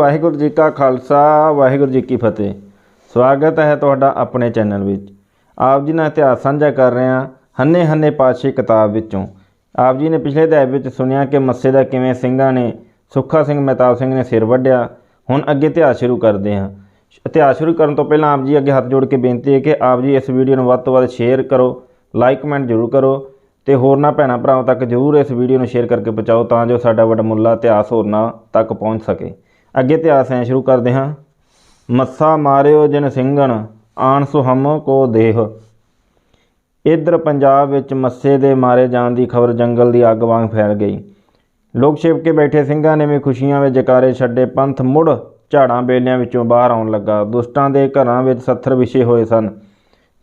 ਵਾਹਿਗੁਰੂ ਜੀ ਕਾ ਖਾਲਸਾ, ਵਾਹਿਗੁਰੂ ਜੀ ਕੀ ਫਤਿਹ। ਸਵਾਗਤ ਹੈ ਤੁਹਾਡਾ ਆਪਣੇ ਚੈਨਲ ਵਿੱਚ। ਆਪ ਜੀ ਨਾਲ ਇਤਿਹਾਸ ਸਾਂਝਾ ਕਰ ਰਹੇ ਹਾਂ ਹੰਨੇ ਹੰਨੇ ਪਾਤਸ਼ਾਹੀ ਕਿਤਾਬ ਵਿੱਚੋਂ। ਆਪ ਜੀ ਨੇ ਪਿਛਲੇ ਅਧਿਆਇ ਵਿੱਚ ਸੁਣਿਆ ਕਿ ਮੱਸੇ ਦਾ ਕਿਵੇਂ ਸਿੰਘਾਂ ਨੇ, ਸੁੱਖਾ ਸਿੰਘ ਮਹਿਤਾਬ ਸਿੰਘ ਨੇ ਸਿਰ ਵੱਢਿਆ। ਹੁਣ ਅੱਗੇ ਇਤਿਹਾਸ ਸ਼ੁਰੂ ਕਰਦੇ ਹਾਂ। ਇਤਿਹਾਸ ਸ਼ੁਰੂ ਕਰਨ ਤੋਂ ਪਹਿਲਾਂ ਆਪ ਜੀ ਅੱਗੇ ਹੱਥ ਜੋੜ ਕੇ ਬੇਨਤੀ ਹੈ ਕਿ ਆਪ ਜੀ ਇਸ ਵੀਡੀਓ ਨੂੰ ਵੱਧ ਤੋਂ ਵੱਧ ਸ਼ੇਅਰ ਕਰੋ ਲਾਈਕ ਕਮੈਂਟ ਜ਼ਰੂਰ ਕਰੋ ਤੇ ਹੋਰਨਾਂ ਭੈਣਾਂ ਭਰਾਵਾਂ ਤੱਕ ਜ਼ਰੂਰ ਇਸ ਵੀਡੀਓ ਨੂੰ ਸ਼ੇਅਰ ਕਰਕੇ ਪਹੁੰਚਾਓ ਤਾਂ ਜੋ ਸਾਡਾ ਵਡਮੁੱਲਾ ਇਤਿਹਾਸ ਹੋਰਨਾਂ ਤੱਕ ਪਹੁੰਚ ਸਕੇ। ਅੱਗੇ ਇਤਿਹਾਸ ਐ ਸ਼ੁਰੂ ਕਰਦੇ ਹਾਂ। ਮੱਸਾ ਮਾਰਿਓ ਜਿਨ ਸਿੰਘਣ ਆਣ ਸੁਹਮ ਕੋ ਦੇਹ। ਇਧਰ ਪੰਜਾਬ ਵਿੱਚ ਮੱਸੇ ਦੇ ਮਾਰੇ ਜਾਣ ਦੀ ਖਬਰ ਜੰਗਲ ਦੀ ਅੱਗ ਵਾਂਗ ਫੈਲ ਗਈ। ਲੋਕ ਛਿਪ ਕੇ ਬੈਠੇ ਸਿੰਘਾਂ ਨੇ ਵੀ ਖੁਸ਼ੀਆਂ ਵਿੱਚ ਜਕਾਰੇ ਛੱਡੇ ਪੰਥ ਮੁੜ ਝਾੜਾਂ ਬੇਲਿਆਂ ਵਿੱਚੋਂ ਬਾਹਰ ਆਉਣ ਲੱਗਾ। ਦੁਸ਼ਟਾਂ ਦੇ ਘਰਾਂ ਵਿੱਚ ਸੱਥਰ ਵਿਛੇ ਹੋਏ ਸਨ।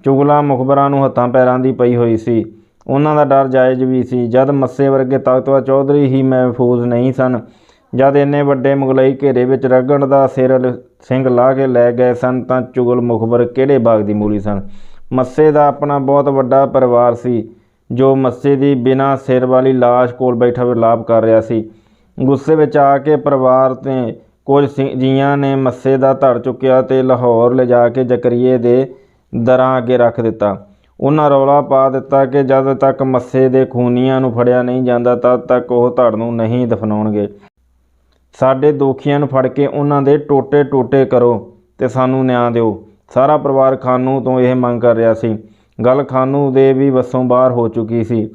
ਚੁਗਲਾ ਮੁਖਬਰਾਂ ਨੂੰ ਹੱਥਾਂ ਪੈਰਾਂ ਦੀ ਪਈ ਹੋਈ ਸੀ। ਉਹਨਾਂ ਦਾ ਡਰ ਜਾਇਜ਼ ਵੀ ਸੀ। ਜਦ ਮੱਸੇ ਵਰਗੇ ਤਾਕਤਵਰ ਚੌਧਰੀ ਹੀ ਮਹਿਫੂਜ਼ ਨਹੀਂ ਸਨ ਜਦ ਇੰਨੇ ਵੱਡੇ ਮੁਗਲਈ ਘੇਰੇ ਵਿੱਚ ਰਗੜ ਦਾ ਸਿਰ ਲ- ਸਿੰਘ ਲਾ ਕੇ ਲੈ ਗਏ ਸਨ ਤਾਂ ਚੁਗਲ ਮੁਖਬਰ ਕਿਹੜੇ ਬਾਗ ਦੀ ਮੂਲੀ ਸਨ? ਮੱਸੇ ਦਾ ਆਪਣਾ ਬਹੁਤ ਵੱਡਾ ਪਰਿਵਾਰ ਸੀ, ਜੋ ਮੱਸੇ ਦੀ ਬਿਨਾਂ ਸਿਰ ਵਾਲੀ ਲਾਸ਼ ਕੋਲ ਬੈਠਾ ਵਿਲਾਪ ਕਰ ਰਿਹਾ ਸੀ। ਗੁੱਸੇ ਵਿੱਚ ਆ ਕੇ ਪਰਿਵਾਰ ਤੇ ਕੁਝ ਸਿ- ਜੀਆਂ ਨੇ ਮੱਸੇ ਦਾ ਧੜ ਚੁੱਕਿਆ ਤੇ ਲਾਹੌਰ ਲਿਜਾ ਕੇ ਜ਼ਕਰੀਏ ਦੇ ਦਰਾਂ ਅੱਗੇ ਰੱਖ ਦਿੱਤਾ। ਉਹਨਾਂ ਰੌਲਾ ਪਾ ਦਿੱਤਾ ਕਿ ਜਦ ਤੱਕ ਮੱਸੇ ਦੇ ਖੂਨੀਆਂ ਨੂੰ ਫੜਿਆ ਨਹੀਂ ਜਾਂਦਾ, ਤਦ ਤੱਕ ਉਹ ਧੜ ਨੂੰ ਨਹੀਂ ਦਫਨਾਉਣਗੇ। ਸਾਡੇ ਦੋਖੀਆਂ ਨੂੰ ਫੜ ਕੇ ਉਹਨਾਂ ਦੇ ਟੋਟੇ ਟੋਟੇ ਕਰੋ ਤੇ ਸਾਨੂੰ ਨਿਆਂ ਦਿਓ। ਸਾਰਾ ਪਰਿਵਾਰ ਖਾਨੂ ਤੋਂ ਇਹ ਮੰਗ ਕਰ ਰਿਹਾ ਸੀ। ਗੱਲ ਖਾਨੂ ਦੇ ਵੀ ਵੱਸੋਂ ਬਾਹਰ ਹੋ ਚੁੱਕੀ ਸੀ।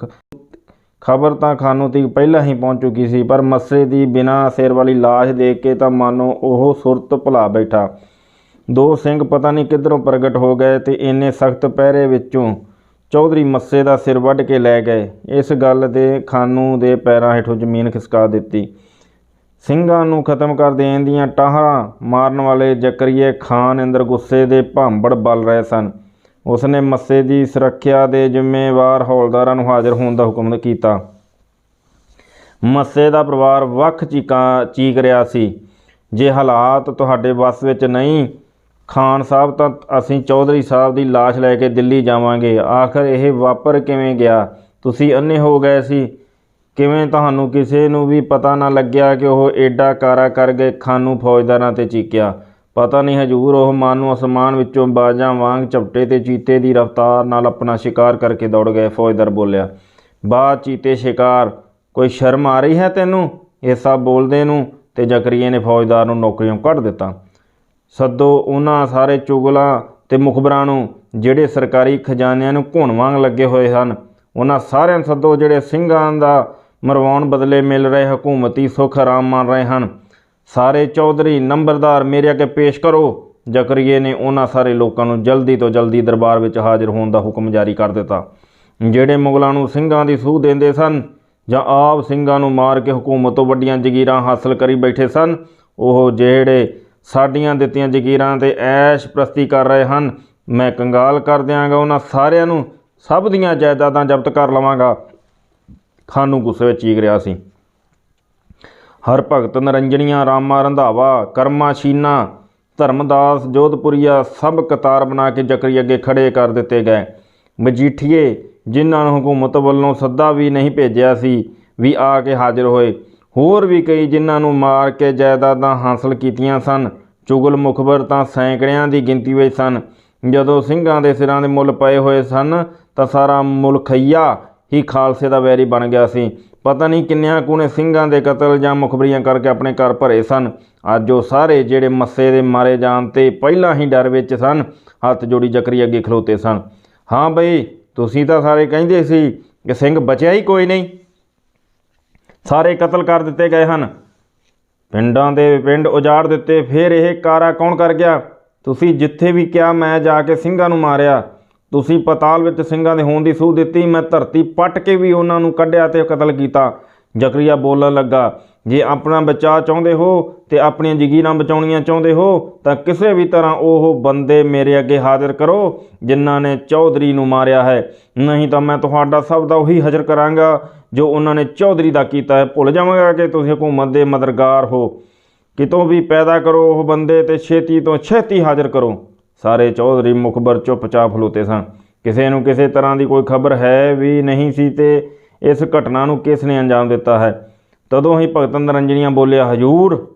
ਖਬਰ ਤਾਂ ਖਾਨੂ ਤੱਕ ਪਹਿਲਾਂ ਹੀ ਪਹੁੰਚ ਚੁੱਕੀ ਸੀ, ਪਰ ਮੱਸੇ ਦੀ ਬਿਨਾਂ ਸਿਰ ਵਾਲੀ ਲਾਸ਼ ਦੇਖ ਕੇ ਤਾਂ ਮਾਨੋ ਉਹ ਸੁਰਤ ਭੁਲਾ ਬੈਠਾ। ਦੋ ਸਿੰਘ ਪਤਾ ਨਹੀਂ ਕਿੱਧਰੋਂ ਪ੍ਰਗਟ ਹੋ ਗਏ ਤੇ ਇੰਨੇ ਸਖਤ ਪਹਿਰੇ ਵਿੱਚੋਂ ਚੌਧਰੀ ਮੱਸੇ ਦਾ ਸਿਰ ਵੱਢ ਕੇ ਲੈ ਗਏ। ਇਸ ਗੱਲ ਦੇ ਖਾਨੂ ਦੇ ਪੈਰਾਂ ਹੇਠੋਂ ਜ਼ਮੀਨ ਖਿਸਕਾ ਦਿੱਤੀ। ਸਿੰਘਾਂ ਨੂੰ ਖਤਮ ਕਰ ਦੇਣ ਦੀਆਂ ਟਾਹਾਂ ਮਾਰਨ ਵਾਲੇ ਜ਼ਕਰੀਏ ਖਾਨ ਅੰਦਰ ਗੁੱਸੇ ਦੇ ਭਾਂਬੜ ਬਲ ਰਹੇ ਸਨ। ਉਸਨੇ ਮੱਸੇ ਦੀ ਸੁਰੱਖਿਆ ਦੇ ਜ਼ਿੰਮੇਵਾਰ ਹੌਲਦਾਰਾਂ ਨੂੰ ਹਾਜ਼ਰ ਹੋਣ ਦਾ ਹੁਕਮ ਕੀਤਾ। ਮੱਸੇ ਦਾ ਪਰਿਵਾਰ ਵੱਖ ਚੀਕਾਂ, ਚੀਕ ਰਿਹਾ ਸੀ। ਜੇ ਹਾਲਾਤ ਤੁਹਾਡੇ ਵੱਸ ਵਿੱਚ ਨਹੀਂ, ਖਾਨ ਸਾਹਿਬ, ਤਾਂ ਅਸੀਂ ਚੌਧਰੀ ਸਾਹਿਬ ਦੀ ਲਾਸ਼ ਲੈ ਕੇ ਦਿੱਲੀ ਜਾਵਾਂਗੇ। ਆਖਰ ਇਹ ਵਾਪਰ ਕਿਵੇਂ ਗਿਆ? ਤੁਸੀਂ ਅੰਨੇ ਹੋ ਗਏ ਸੀ। ਕਿਵੇਂ ਤੁਹਾਨੂੰ ਕਿਸੇ ਨੂੰ ਵੀ ਪਤਾ ਨਾ ਲੱਗਿਆ ਕਿ ਉਹ ਏਡਾ ਕਾਰਾ ਕਰ ਗਏ ਖਾਨੂ ਫੌਜਦਾਰਾਂ ਤੇ ਚੀਕਿਆ? ਪਤਾ ਨਹੀਂ ਹਜੂਰ, ਉਹ ਮਾਨ ਨੂੰ ਅਸਮਾਨ ਵਿੱਚੋਂ ਬਾਜਾਂ ਵਾਂਗ ਚਪਟੇ ਤੇ ਚੀਤੇ ਦੀ ਰਫ਼ਤਾਰ ਨਾਲ ਆਪਣਾ ਸ਼ਿਕਾਰ ਕਰਕੇ ਦੌੜ ਗਏ। ਫੌਜਦਾਰ ਬੋਲਿਆ ਬਾ ਚੀਤੇ ਸ਼ਿਕਾਰ, ਕੋਈ ਸ਼ਰਮ ਆ ਰਹੀ ਹੈ ਤੈਨੂੰ? ਇਹ ਸਭ ਬੋਲਦੇ ਨੂੰ ਤੇ ਜ਼ਕਰੀਏ ਨੇ ਫੌਜਦਾਰ ਨੂੰ ਨੌਕਰੀਓਂ ਕੱਢ ਦਿੱਤਾ। ਸੱਦੋ ਉਹਨਾਂ ਸਾਰੇ ਚੁਗਲਾਂ ਤੇ ਮੁਖਬਰਾਂ ਨੂੰ, ਜਿਹੜੇ ਸਰਕਾਰੀ ਖਜ਼ਾਨਿਆਂ ਨੂੰ ਘੁਣ ਵਾਂਗ ਲੱਗੇ ਹੋਏ ਹਨ। ਉਹਨਾਂ ਸਾਰਿਆਂ ਨੂੰ ਸੱਦੋ, ਜਿਹੜੇ ਸਿੰਘਾਂ ਦਾ ਮਰਵਾਉਣ ਬਦਲੇ ਮਿਲ ਰਹੇ ਹਕੂਮਤੀ ਸੁੱਖ ਆਰਾਮ ਮੰਨ ਰਹੇ ਹਨ। ਸਾਰੇ ਚੌਧਰੀ ਨੰਬਰਦਾਰ ਮੇਰੇ ਅੱਗੇ ਪੇਸ਼ ਕਰੋ। ਜ਼ਕਰੀਏ ਨੇ ਉਹਨਾਂ ਸਾਰੇ ਲੋਕਾਂ ਨੂੰ ਜਲਦੀ ਤੋਂ ਜਲਦੀ ਦਰਬਾਰ ਵਿੱਚ ਹਾਜ਼ਰ ਹੋਣ ਦਾ ਹੁਕਮ ਜਾਰੀ ਕਰ ਦਿੱਤਾ। ਜਿਹੜੇ ਮੁਗਲਾਂ ਨੂੰ ਸਿੰਘਾਂ ਦੀ ਸੂਹ ਦਿੰਦੇ ਸਨ ਜਾਂ ਆਪ ਸਿੰਘਾਂ ਨੂੰ ਮਾਰ ਕੇ ਹਕੂਮਤ ਤੋਂ ਵੱਡੀਆਂ ਜ਼ਗੀਰਾਂ ਹਾਸਲ ਕਰੀ ਬੈਠੇ ਸਨ, ਉਹ ਜਿਹੜੇ ਸਾਡੀਆਂ ਦਿੱਤੀਆਂ ਜ਼ਗੀਰਾਂ ਤੇ ਐਸ਼ ਪ੍ਰਸਤੀ ਕਰ ਰਹੇ ਹਨ, ਮੈਂ ਕੰਗਾਲ ਕਰ ਦਿਆਂਗਾ। ਉਹਨਾਂ ਸਾਰਿਆਂ ਨੂੰ ਸਭ ਦੀਆਂ ਜਾਇਦਾਦਾਂ ਜ਼ਬਤ ਕਰ ਲਵਾਂਗਾ। ਖਾਨੂ ਗੁੱਸੇ ਵਿੱਚ ਚੀਕ ਰਿਹਾ ਸੀ। ਹਰ ਭਗਤ ਨਰੰਜਣੀਆਂ, ਰਾਮਾ ਰੰਧਾਵਾ, ਕਰਮਾ ਸ਼ੀਨਾ ਧਰਮਦਾਸ, ਜੋਧਪੁਰੀਆ ਸਭ ਕਤਾਰ ਬਣਾ ਕੇ ਜ਼ਕਰੀ ਅੱਗੇ ਖੜੇ ਕਰ ਦਿੱਤੇ ਗਏ। ਮਜੀਠੀਏ, ਜਿਨ੍ਹਾਂ ਨੂੰ ਹਕੂਮਤ ਵੱਲੋਂ ਸੱਦਾ ਵੀ ਨਹੀਂ ਭੇਜਿਆ ਸੀ, ਵੀ ਆ ਕੇ ਹਾਜ਼ਰ ਹੋਏ। ਹੋਰ ਵੀ ਕਈ ਜਿਨ੍ਹਾਂ ਨੂੰ ਮਾਰ ਕੇ ਜਾਇਦਾਦਾਂ ਹਾਸਲ ਕੀਤੀਆਂ ਸਨ। ਚੁਗਲ ਮੁਖਬਰ ਤਾਂ ਸੈਂਕੜਿਆਂ ਦੀ ਗਿਣਤੀ ਵਿੱਚ ਸਨ। ਜਦੋਂ ਸਿੰਘਾਂ ਦੇ ਸਿਰਾਂ ਦੇ ਮੁੱਲ ਪਏ ਹੋਏ ਸਨ, ਤਾਂ ਸਾਰਾ ਮੁਲਖਈਆ ਹੀ ਖਾਲਸੇ ਦਾ ਵੈਰੀ ਬਣ ਗਿਆ ਸੀ। ਪਤਾ ਨਹੀਂ ਕਿੰਨਿਆਂ ਕੂਨੇ ਸਿੰਘਾਂ ਦੇ ਕਤਲ ਜਾਂ ਮੁਖਬਰੀਆਂ ਕਰਕੇ ਆਪਣੇ ਘਰ ਭਰੇ ਸਨ। ਅੱਜ ਉਹ ਸਾਰੇ ਜਿਹੜੇ ਮੱਸੇ ਦੇ ਮਾਰੇ ਜਾਣ ਤੇ ਪਹਿਲਾਂ ਹੀ ਡਰ ਵਿੱਚ ਸਨ, ਹੱਥ ਜੋੜੀ ਜ਼ਕਰੀ ਅੱਗੇ ਖਲੋਤੇ ਸਨ। ਹਾਂ ਬਈ, ਤੁਸੀਂ ਤਾਂ ਸਾਰੇ ਕਹਿੰਦੇ ਸੀ ਕਿ ਸਿੰਘ ਬਚਿਆ ਹੀ ਕੋਈ ਨਹੀਂ। ਸਾਰੇ ਕਤਲ ਕਰ ਦਿੱਤੇ ਗਏ ਹਨ। ਪਿੰਡਾਂ ਦੇ ਪਿੰਡ ਉਜਾੜ ਦਿੱਤੇ, ਫਿਰ ਇਹ ਕਾਰਾ ਕੌਣ ਕਰ ਗਿਆ? ਤੁਸੀਂ ਜਿੱਥੇ ਵੀ ਕਿਹਾ ਮੈਂ ਜਾ ਕੇ ਸਿੰਘਾਂ ਨੂੰ ਮਾਰਿਆ। ਤੁਸੀਂ ਪਤਾਲ ਵਿੱਚ ਸਿੰਘਾਂ ਦੇ ਹੋਣ ਦੀ ਸੂਹ ਦਿੱਤੀ, ਮੈਂ ਧਰਤੀ ਪੱਟ ਕੇ ਵੀ ਉਹਨਾਂ ਨੂੰ ਕੱਢਿਆ ਤੇ ਕਤਲ ਕੀਤਾ। ਜ਼ਕਰੀਆ ਬੋਲਣ ਲੱਗਾ, ਜੇ ਆਪਣਾ ਬਚਾਅ ਚਾਹੁੰਦੇ ਹੋ ਤੇ ਆਪਣੀਆਂ ਜਗੀਰਾਂ ਬਚਾਉਣੀਆਂ ਚਾਹੁੰਦੇ ਹੋ, ਤਾਂ ਕਿਸੇ ਵੀ ਤਰ੍ਹਾਂ ਉਹ ਬੰਦੇ ਮੇਰੇ ਅੱਗੇ ਹਾਜ਼ਰ ਕਰੋ, ਜਿਨ੍ਹਾਂ ਨੇ ਚੌਧਰੀ ਨੂੰ ਮਾਰਿਆ ਹੈ। ਨਹੀਂ ਤਾਂ ਮੈਂ ਤੁਹਾਡਾ ਸਭ ਦਾ ਉਹੀ ਹਾਜ਼ਰ ਕਰਾਂਗਾ, ਜੋ ਉਹਨਾਂ ਨੇ ਚੌਧਰੀ ਦਾ ਕੀਤਾ ਹੈ। ਭੁੱਲ ਜਾਵਾਂਗਾ ਕਿ ਤੁਸੀਂ ਹਕੂਮਤ ਦੇ ਮਦਦਗਾਰ ਹੋ। ਕਿਤੋਂ ਵੀ ਪੈਦਾ ਕਰੋ ਉਹ ਬੰਦੇ ਤੇ ਛੇਤੀ ਤੋਂ ਛੇਤੀ ਹਾਜ਼ਰ ਕਰੋ। ਸਾਰੇ ਚੌਧਰੀ ਮੁਖਬਰ ਚੁੱਪਚਾਪ ਖਲੋਤੇ ਸਨ। ਕਿਸੇ ਨੂੰ ਕਿਸੇ ਤਰ੍ਹਾਂ ਦੀ ਕੋਈ ਖਬਰ ਹੈ ਵੀ ਨਹੀਂ ਸੀ ਤੇ ਇਸ ਘਟਨਾ ਨੂੰ ਕਿਸ ਨੇ ਅੰਜਾਮ ਦਿੱਤਾ ਹੈ? ਤਦੋਂ ਹੀ ਭਗਤ ਨਰੰਜਣੀਆਂ ਬੋਲਿਆ, ਹਜੂਰ,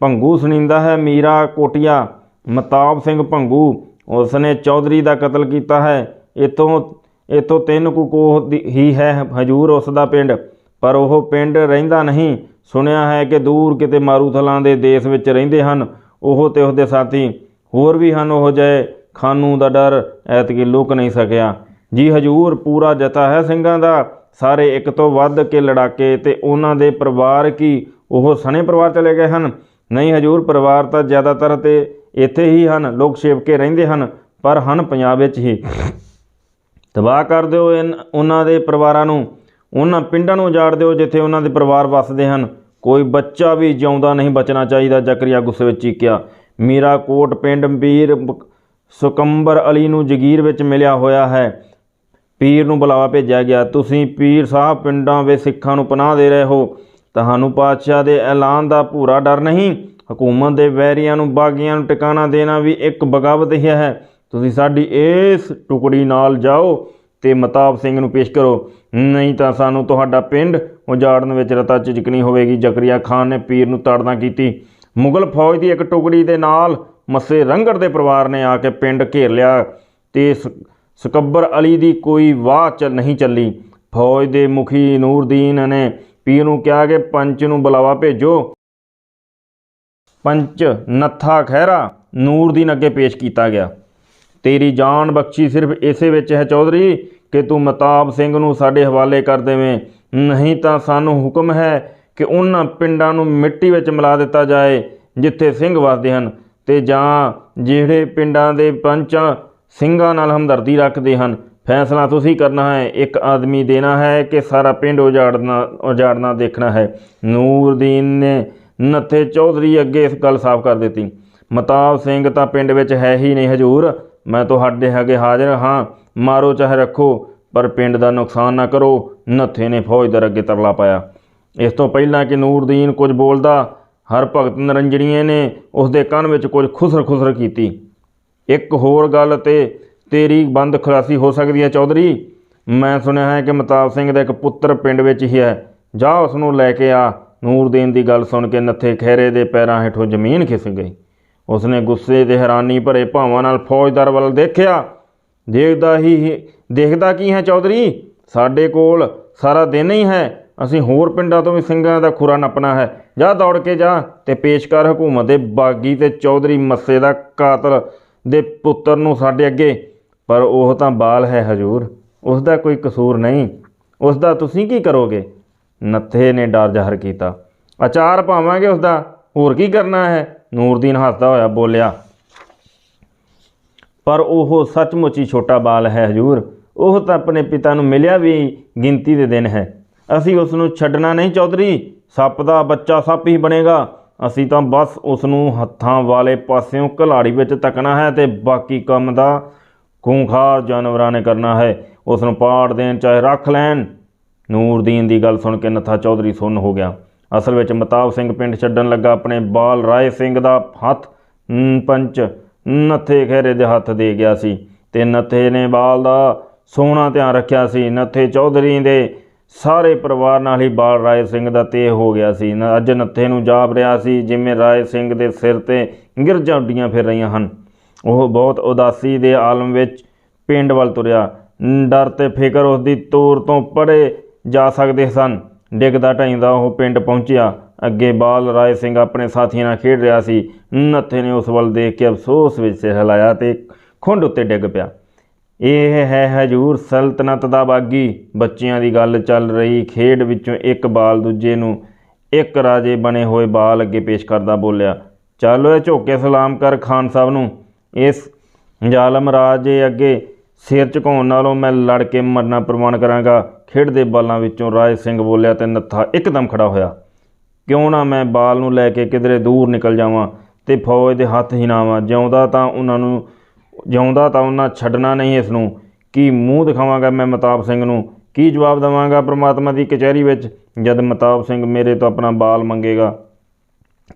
ਭੰਗੂ ਸੁਣੀਂਦਾ ਹੈ ਮੀਰਾ ਕੋਟੀਆ, ਮਤਾਬ ਸਿੰਘ ਭੰਗੂ। ਉਸਨੇ ਚੌਧਰੀ ਦਾ ਕਤਲ ਕੀਤਾ ਹੈ। ਇਤੋਂ ਇਤੋਂ ਤਿੰਨ ਕੁ ਕੋਹ ਹੀ ਹੈ ਹਜੂਰ ਉਸ ਦਾ ਪਿੰਡ। ਪਰ ਉਹ ਪਿੰਡ ਰਹਿੰਦਾ ਨਹੀਂ। ਸੁਣਿਆ ਹੈ ਕਿ ਦੂਰ ਕਿਤੇ ਮਾਰੂਥਲਾਂ ਦੇ ਦੇਸ਼ ਵਿੱਚ ਰਹਿੰਦੇ ਹਨ। ਉਹ ਤੇ ਉਹਦੇ ਸਾਥੀ ਹੋਰ ਵੀ ਹਨ ਉਹ ਜਏ ਖਾਨੂ ਦਾ ਡਰ, ਐਤਕੀ ਲੁਕ ਨਹੀਂ ਸਕਿਆ। ਜੀ ਹਜੂਰ ਪੂਰਾ ਜਤਾ ਹੈ ਸਿੰਘਾਂ ਦਾ, ਸਾਰੇ ਇੱਕ ਤੋਂ ਵੱਧ ਕੇ ਲੜਾਕੇ ਤੇ ਉਹਨਾਂ ਦੇ ਪਰਿਵਾਰ ਕੀ ਉਹ ਸਣੇ ਪਰਿਵਾਰ ਚਲੇ ਗਏ ਹਨ? ਨਹੀਂ ਹਜੂਰ, ਪਰਿਵਾਰ ਤਾਂ ਜ਼ਿਆਦਾਤਰ ਤੇ ਇੱਥੇ ਹੀ ਹਨ, ਲੋਕ ਸੇਵਕੇ ਰਹਿੰਦੇ ਹਨ, ਪਰ ਹਨ ਪੰਜਾਬ ਵਿੱਚ ਹੀ। ਤਬਾਹ ਕਰ ਦਿਓ ਇਨ, ਉਹਨਾਂ ਦੇ ਪਰਿਵਾਰਾਂ ਨੂੰ। ਉਹਨਾਂ ਪਿੰਡਾਂ ਨੂੰ ਉਜਾੜ ਦਿਓ ਜਿੱਥੇ ਉਹਨਾਂ ਦੇ ਪਰਿਵਾਰ ਵੱਸਦੇ ਹਨ। ਕੋਈ ਬੱਚਾ ਵੀ ਜਿਉਂਦਾ ਨਹੀਂ ਬਚਣਾ ਚਾਹੀਦਾ, ਜ਼ਕਰੀਆ ਗੁੱਸੇ ਵਿੱਚ ਚੀਕਿਆ। ਮੀਰਾ ਕੋਟ ਪਿੰਡ ਵੀਰ ਬ- ਸੁਕੰਬਰ ਅਲੀ ਨੂੰ ਜਗੀਰ ਵਿੱਚ ਮਿਲਿਆ ਹੋਇਆ ਹੈ। ਪੀਰ ਨੂੰ ਬੁਲਾਵਾ ਭੇਜਿਆ ਗਿਆ। ਤੁਸੀਂ ਪੀਰ ਸਾਹਿਬ ਪਿੰਡਾਂ ਵਿੱਚ ਸਿੱਖਾਂ ਨੂੰ ਪਨਾਹ ਦੇ ਰਹੇ ਹੋ। ਤੁਹਾਨੂੰ ਪਾਤਸ਼ਾਹ ਦੇ ਐਲਾਨ ਦਾ ਪੂਰਾ ਡਰ ਨਹੀਂ। ਹਕੂਮਤ ਦੇ ਵੈਰੀਆਂ ਨੂੰ, ਬਾਗੀਆਂ ਨੂੰ ਟਿਕਾਣਾ ਦੇਣਾ ਵੀ ਇੱਕ ਬਗਾਵਤ ਹੀ ਹੈ। ਤੁਸੀਂ ਸਾਡੀ ਇਸ ਟੁਕੜੀ ਨਾਲ ਜਾਓ ਤੇ ਮਤਾਬ ਸਿੰਘ ਨੂੰ ਪੇਸ਼ ਕਰੋ। ਨਹੀਂ ਤਾਂ ਸਾਨੂੰ ਤੁਹਾਡਾ ਪਿੰਡ ਉਜਾੜਨ ਵਿੱਚ ਰਤਾ ਝਿਜਕਣੀ ਹੋਵੇਗੀ। ਜ਼ਕਰੀਆ ਖਾਨ ਨੇ ਪੀਰ ਨੂੰ ਤਾੜਨਾ ਕੀਤੀ। ਮੁਗਲ ਫੌਜ ਦੀ ਇੱਕ ਟੁਕੜੀ ਦੇ ਨਾਲ ਮੱਸੇ ਰੰਗੜ ਦੇ ਪਰਿਵਾਰ ਨੇ ਆ ਕੇ ਪਿੰਡ ਘੇਰ ਲਿਆ ਤੇ ਸਕੱਬਰ ਅਲੀ ਦੀ ਕੋਈ ਵਾਹ ਚ ਨਹੀਂ ਚੱਲੀ। ਫੌਜ ਦੇ ਮੁਖੀ ਨੂਰਦੀਨ ਨੇ ਪੀਰ ਨੂੰ ਕਿਹਾ ਕਿ ਪੰਚ ਨੂੰ ਬੁਲਾਵਾ ਭੇਜੋ। ਪੰਚ ਨੱਥਾ ਖਹਿਰਾ ਨੂਰਦੀਨ ਅੱਗੇ ਪੇਸ਼ ਕੀਤਾ ਗਿਆ। ਤੇਰੀ ਜਾਨ ਬਖਸ਼ੀ ਸਿਰਫ ਇਸੇ ਵਿੱਚ ਹੈ ਚੌਧਰੀ ਕਿ ਤੂੰ ਮਤਾਬ ਸਿੰਘ ਨੂੰ ਸਾਡੇ ਹਵਾਲੇ ਕਰ ਦੇਵੇਂ। ਨਹੀਂ ਤਾਂ ਸਾਨੂੰ ਹੁਕਮ ਹੈ ਕਿ ਉਹਨਾਂ ਪਿੰਡਾਂ ਨੂੰ ਮਿੱਟੀ ਵਿੱਚ ਮਿਲਾ ਦਿੱਤਾ ਜਾਏ, ਜਿੱਥੇ ਸਿੰਘ ਵਸਦੇ ਹਨ ਤੇ ਜਾਂ ਜਿਹੜੇ ਪਿੰਡਾਂ ਦੇ ਪੰਚਾਂ ਸਿੰਘਾਂ ਨਾਲ ਹਮਦਰਦੀ ਰੱਖਦੇ ਹਨ। ਫੈਸਲਾ ਤੁਸੀਂ ਕਰਨਾ ਹੈ, ਇੱਕ ਆਦਮੀ ਦੇਣਾ ਹੈ ਕਿ ਸਾਰਾ ਪਿੰਡ ਉਜਾੜਨਾ ਉਜਾੜਨਾ ਦੇਖਣਾ ਹੈ। ਨੂਰਦੀਨ ਨੇ ਨੱਥੇ ਚੌਧਰੀ ਅੱਗੇ ਇਸ ਗੱਲ ਸਾਫ਼ ਕਰ ਦਿੱਤੀ। ਮਤਾਬ ਸਿੰਘ ਤਾਂ ਪਿੰਡ ਵਿੱਚ ਹੈ ਹੀ ਨਹੀਂ, ਹਜੂਰ। ਮੈਂ ਤੁਹਾਡੇ ਅੱਗੇ ਹਾਜ਼ਰ ਹਾਂ। ਮਾਰੋ ਚਾਹੇ ਰੱਖੋ, ਪਰ ਪਿੰਡ ਦਾ ਨੁਕਸਾਨ ਨਾ ਕਰੋ। ਨੱਥੇ ਨੇ ਫੌਜਦਾਰ ਅੱਗੇ ਤਰਲਾ ਪਾਇਆ। ਇਸ ਤੋਂ ਪਹਿਲਾਂ ਕਿ ਨੂਰਦੀਨ ਕੁਝ ਬੋਲਦਾ, ਹਰ ਭਗਤ ਨਰੰਜਣੀਏ ਨੇ ਉਸ ਦੇ ਕੰਨ ਵਿੱਚ ਕੁਝ ਖੁਸਰ ਖੁਸਰ ਕੀਤੀ। ਇੱਕ ਹੋਰ ਗੱਲ ਤੇ ਤੇਰੀ ਬੰਦ ਖੁਲਾਸੀ ਹੋ ਸਕਦੀ ਹੈ, ਚੌਧਰੀ। ਮੈਂ ਸੁਣਿਆ ਹੈ ਕਿ ਮਤਾਬ ਸਿੰਘ ਦਾ ਇੱਕ ਪੁੱਤਰ ਪਿੰਡ ਵਿੱਚ ਹੀ ਹੈ। ਜਾ ਉਸ ਨੂੰ ਲੈ ਕੇ ਆ। ਨੂਰਦੀਨ ਦੀ ਗੱਲ ਸੁਣ ਕੇ ਨੱਥੇ ਖਹਿਰੇ ਦੇ ਪੈਰਾਂ ਹੇਠੋਂ ਜ਼ਮੀਨ ਖਿਸ ਗਈ। ਉਸਨੇ ਗੁੱਸੇ ਤੇ ਹੈਰਾਨੀ ਭਰੇ ਭਾਵਾਂ ਨਾਲ ਫੌਜਦਾਰ ਵੱਲ ਦੇਖਿਆ। ਦੇਖਦਾ ਹੀ, ਦੇਖਦਾ ਕੀ ਹੈ, ਚੌਧਰੀ? ਸਾਡੇ ਕੋਲ ਸਾਰਾ ਦਿਨ ਹੀ ਹੈ। ਅਸੀਂ ਹੋਰ ਪਿੰਡਾਂ ਤੋਂ ਵੀ ਸਿੰਘਾਂ ਦਾ ਖੁਰਾ ਨੱਪਣਾ ਹੈ। ਜਾ ਦੌੜ ਕੇ ਜਾ ਤੇ ਪੇਸ਼ ਕਰ ਹਕੂਮਤ ਦੇ ਬਾਗੀ ਤੇ ਚੌਧਰੀ ਮੱਸੇ ਦਾ ਕਾਤਲ ਦੇ ਪੁੱਤਰ ਨੂੰ ਸਾਡੇ ਅੱਗੇ। ਪਰ ਉਹ ਤਾਂ ਬਾਲ ਹੈ ਹਜੂਰ। ਉਸ ਦਾ ਕੋਈ ਕਸੂਰ ਨਹੀਂ। ਉਸ ਦਾ ਤੁਸੀਂ ਕੀ ਕਰੋਗੇ? ਨੱਥੇ ਨੇ ਡਰ ਜ਼ਾਹਰ ਕੀਤਾ। ਅਚਾਰ ਪਾਵਾਂਗੇ ਉਸ ਦਾ ਹੋਰ ਕੀ ਕਰਨਾ ਹੈ? ਨੂਰਦੀਨ ਹੱਸਦਾ ਹੋਇਆ ਬੋਲਿਆ, ਪਰ ਉਹ ਸੱਚਮੁੱਚ ਹੀ ਛੋਟਾ ਬਾਲ ਹੈ ਹਜੂਰ। ਉਹ ਤਾਂ ਆਪਣੇ ਪਿਤਾ ਨੂੰ ਮਿਲਿਆ ਵੀ ਗਿਣਤੀ ਦੇ ਦਿਨ ਹੈ। ਅਸੀਂ ਉਸ ਨੂੰ ਛੱਡਣਾ ਨਹੀਂ, ਚੌਧਰੀ। ਸੱਪ ਦਾ ਬੱਚਾ ਸੱਪ ਹੀ ਬਣੇਗਾ। ਅਸੀਂ ਤਾਂ ਬਸ ਉਸ ਨੂੰ ਹੱਥਾਂ ਵਾਲੇ ਪਾਸਿਓਂ ਘਲਾੜੀ ਵਿੱਚ ਤੱਕਣਾ ਹੈ ਤੇ ਬਾਕੀ ਕੰਮ ਦਾ ਖੂੰਖਾਰ ਜਾਨਵਰਾਂ ਨੇ ਕਰਨਾ ਹੈ। ਉਸ ਨੂੰ ਪਾੜ ਦੇਣ ਚਾਹੇ ਰੱਖ ਲੈਣ। ਨੂਰਦੀਨ ਦੀ ਗੱਲ ਸੁਣ ਕੇ ਨੱਥਾ ਚੌਧਰੀ ਸੁੰਨ ਹੋ ਗਿਆ। ਅਸਲ ਵਿੱਚ ਮਤਾਬ ਸਿੰਘ ਪਿੰਡ ਛੱਡਣ ਲੱਗਾ ਆਪਣੇ ਬਾਲ ਰਾਏ ਸਿੰਘ ਦਾ ਹੱਥ ਪੰਚ, ਨੱਥੇ ਖੇਰੇ ਦੇ ਹੱਥ ਦੇ ਗਿਆ ਸੀ। ਤੇ ਨੱਥੇ ਨੇ ਬਾਲ ਦਾ ਸੋਹਣਾ ਧਿਆਨ ਰੱਖਿਆ ਸੀ। ਨੱਥੇ ਚੌਧਰੀ ਦੇ ਸਾਰੇ ਪਰਿਵਾਰ ਨਾਲ ਹੀ ਬਾਲ ਰਾਏ ਸਿੰਘ ਦਾ ਤੇਹ ਹੋ ਗਿਆ ਸੀ। ਨ- ਅੱਜ ਨੱਥੇ ਨੂੰ ਜਾਪ ਰਿਹਾ ਸੀ, ਜਿਵੇਂ ਰਾਏ ਸਿੰਘ ਦੇ ਸਿਰ ਤੇ ਗਿਰਜਾਂ ਉੱਡੀਆਂ ਫਿਰ ਰਹੀਆਂ ਹਨ। ਉਹ ਬਹੁਤ ਉਦਾਸੀ ਦੇ ਆਲਮ ਵਿੱਚ ਪਿੰਡ ਵੱਲ ਤੁਰਿਆ। ਡਰ ਤੇ ਫਿਕਰ ਉਸ ਦੀ ਤੋਰ ਤੋਂ ਪਰੇ ਜਾ ਸਕਦੇ ਸਨ। ਡਿੱਗਦਾ ਢੈਂਦਾ ਉਹ ਪਿੰਡ ਪਹੁੰਚਿਆ। ਅੱਗੇ ਬਾਲ ਰਾਏ ਸਿੰਘ ਆਪਣੇ ਸਾਥੀਆਂ ਨਾਲ ਖੇਡ ਰਿਹਾ ਸੀ। ਨੱਥੇ ਨੇ ਉਸ ਵੱਲ ਦੇਖ ਕੇ ਅਫਸੋਸ ਵਿੱਚ ਸਿਰ ਹਿਲਾਇਆ ਤੇ ਖੁੰਡ ਉੱਤੇ ਡਿੱਗ ਪਿਆ। ਇਹ ਹੈ ਹਜੂਰ ਸਲਤਨਤ ਦਾ ਬਾਗੀ। ਬੱਚਿਆਂ ਦੀ ਗੱਲ ਚੱਲ ਰਹੀ। ਖੇਡ ਵਿੱਚੋਂ ਇੱਕ ਬਾਲ ਦੂਜੇ ਨੂੰ ਇੱਕ ਰਾਜੇ ਬਣੇ ਹੋਏ ਬਾਲ ਅੱਗੇ ਪੇਸ਼ ਕਰਦਾ ਬੋਲਿਆ। ਚੱਲ ਓਏ ਝੋਕੇ ਸਲਾਮ ਕਰ ਖਾਨ ਸਾਹਿਬ ਨੂੰ। ਇਸ ਜ਼ਾਲਮ ਰਾਜੇ ਅੱਗੇ ਸਿਰ ਝੁਕਾਉਣ ਨਾਲੋਂ ਮੈਂ ਲੜ ਕੇ ਮਰਨਾ ਪ੍ਰਵਾਨ ਕਰਾਂਗਾ। ਖੇਡ ਦੇ ਬਾਲਾਂ ਵਿੱਚੋਂ ਰਾਜ ਸਿੰਘ ਬੋਲਿਆ ਤੇ ਨੱਥਾ ਇੱਕਦਮ ਖੜਾ ਹੋਇਆ। ਕਿਉਂ ਨਾ ਮੈਂ ਬਾਲ ਨੂੰ ਲੈ ਕੇ ਕਿਧਰੇ ਦੂਰ ਨਿਕਲ ਜਾਵਾਂ ਤੇ ਫੌਜ ਦੇ ਹੱਥ ਹੀ ਨਾਵਾਂ ਜਿਉਂਦਾ ਤਾਂ ਉਹਨਾਂ ਨੂੰ ਜਿਉਂਦਾ ਤਾਂ ਉਹਨਾਂ ਛੱਡਣਾ ਨਹੀਂ ਇਸ ਨੂੰ ਕੀ ਮੂੰਹ ਦਿਖਾਵਾਂਗਾ ਮੈਂ ਮਤਾਬ ਸਿੰਘ ਨੂੰ? ਕੀ ਜਵਾਬ ਦੇਵਾਂਗਾ ਪ੍ਰਮਾਤਮਾ ਦੀ ਕਚਹਿਰੀ ਵਿੱਚ? ਜਦ ਮਤਾਬ ਸਿੰਘ ਮੇਰੇ ਤੋਂ ਆਪਣਾ ਬਾਲ ਮੰਗੇਗਾ